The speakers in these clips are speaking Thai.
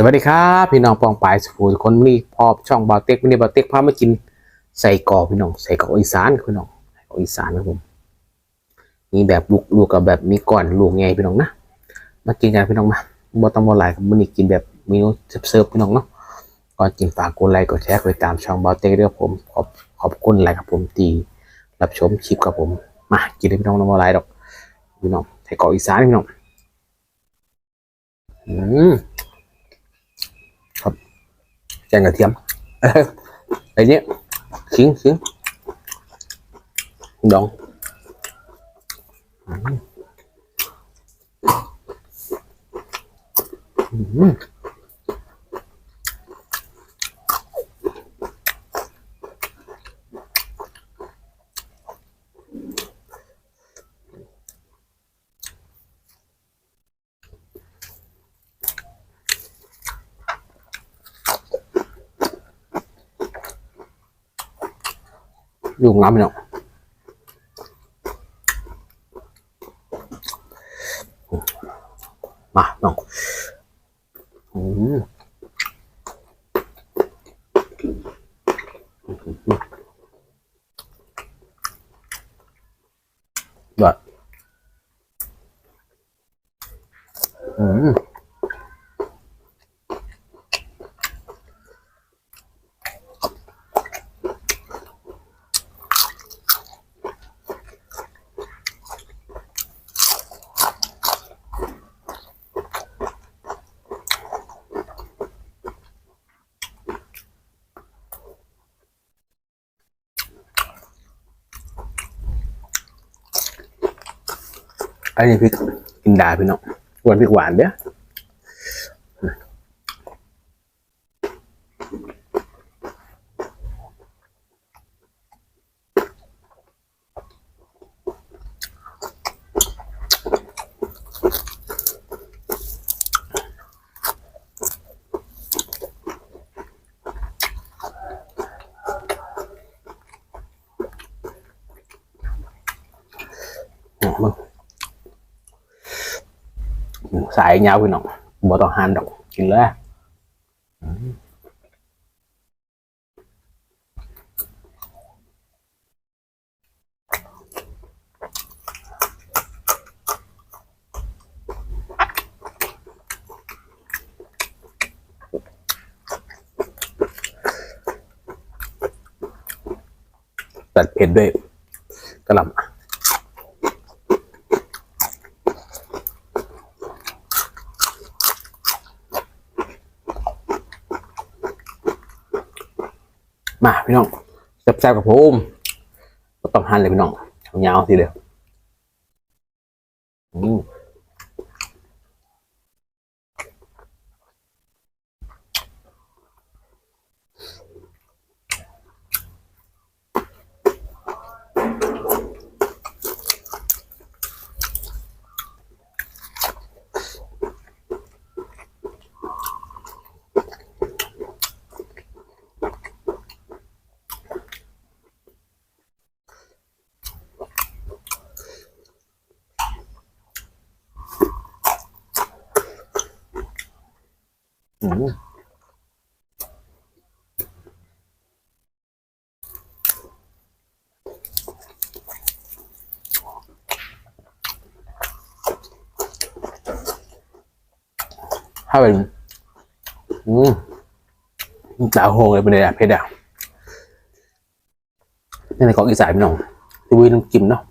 สวัสดีครับพี่น้องปองปายสุภูทุกคนมีพอบช่องบาเต็กวันนี้บาเต็กพามากินใส่กรอกพี่น้องใส่กรอกอีสานพี่น้องใส่กรอกอีสานครับผมมีแบบลูกลูกกับแบบมีก่อนลูกไงพี่น้องนะมากินกันพี่น้องมาบ่ต้องบ่หลายครับมื้อนี้กินแบบเมนูเสิร์ฟพี่น้องเนาะก่อนกินฝากกดไลค์กดแชร์กดติดตามช่องบาเต็กด้วยผมขอบขอบคุณหลายครับผมที่รับชมคลิปครับผมมากินเลยพี่น้องน้องบ่หลายดอกพี่น้องใส่กรอกอีสานพี่น้องอืม แกงกระเทียมไอ้เนี้ยขิงขิงดองอืม ยู่งามเนาะมาน้องอืมแบบอืม อันนี้พริกกินดาพี่น้องหวานพริกหวานเด้อ สายยาวพี่น้องบ่ต้องหั่นดอกกินเลยตัดเผ็ดด้วยกระหล่ำ มาพี่น้องแซ่บๆกับผมก็ต้องหั่นเลยพี่น้องยาวๆทีเดียวอืมอืม ถ้าเป็นอืมตาโหงเลยเป็นเลยอะเพชรอะนี่ในของอีสานพี่น้องที่วิน้ำจิ้มเนาะ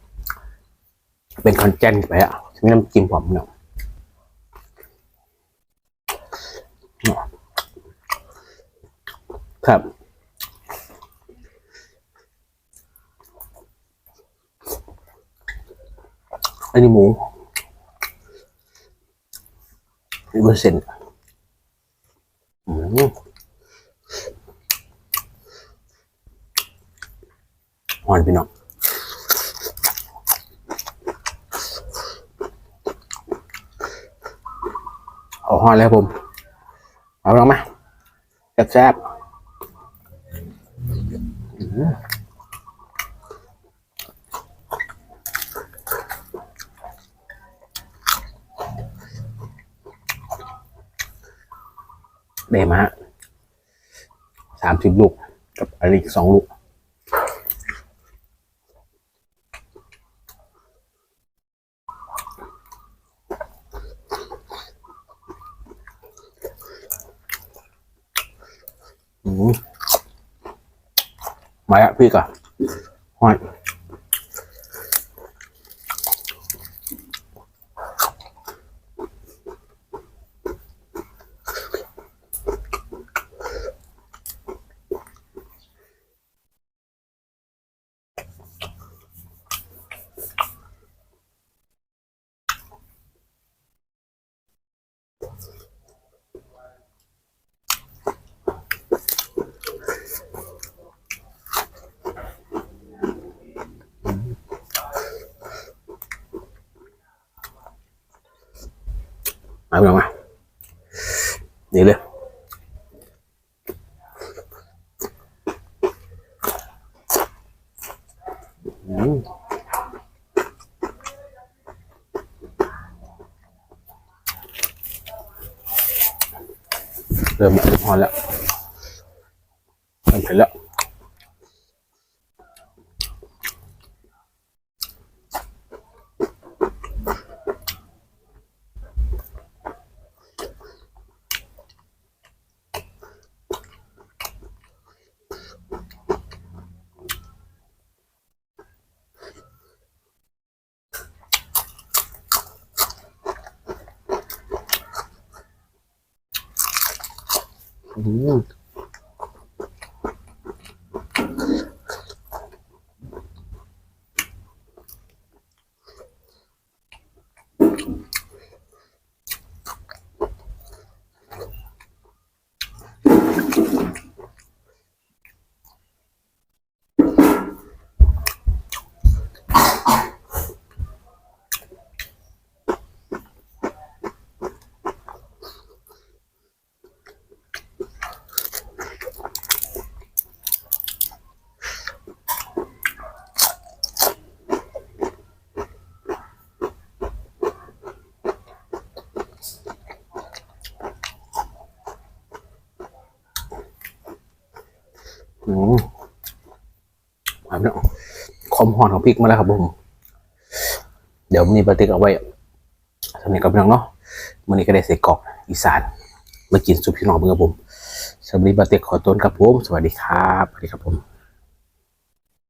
เป็นคอนเจนไปอะมีน้ำจิ้มผมเนาะ ครับ อันนี้หมูเปอร์เซ็นต์อืมหวานพี่น้องเอาหอนแล้วผม เอาลองมาแซ่บๆ อืมได้มาสามสิบลูก กับอันนี้อีกสองลูกอืม มาอะพี่ ก่อนห้อยมาพี่น้องมานี่เลยอืมเริ่มเริ่มพอแล้วเริ่มเผ็ดแล้ว вот อืมอืมมาพี่น้องความหอมของพริกมาแล้วครับผมเดี๋ยวมีปลาติ๊กเอาไว้สำเนียงกับพี่น้องเนาะมันนี้ก็ได้ใส่กรอกอีสานมากินสุปพี่น้องเพื่อนครับผมสำหรับวัสดีปลาติ๊กขอต้นครับผม สวัสดีครับสวัสดีครับผม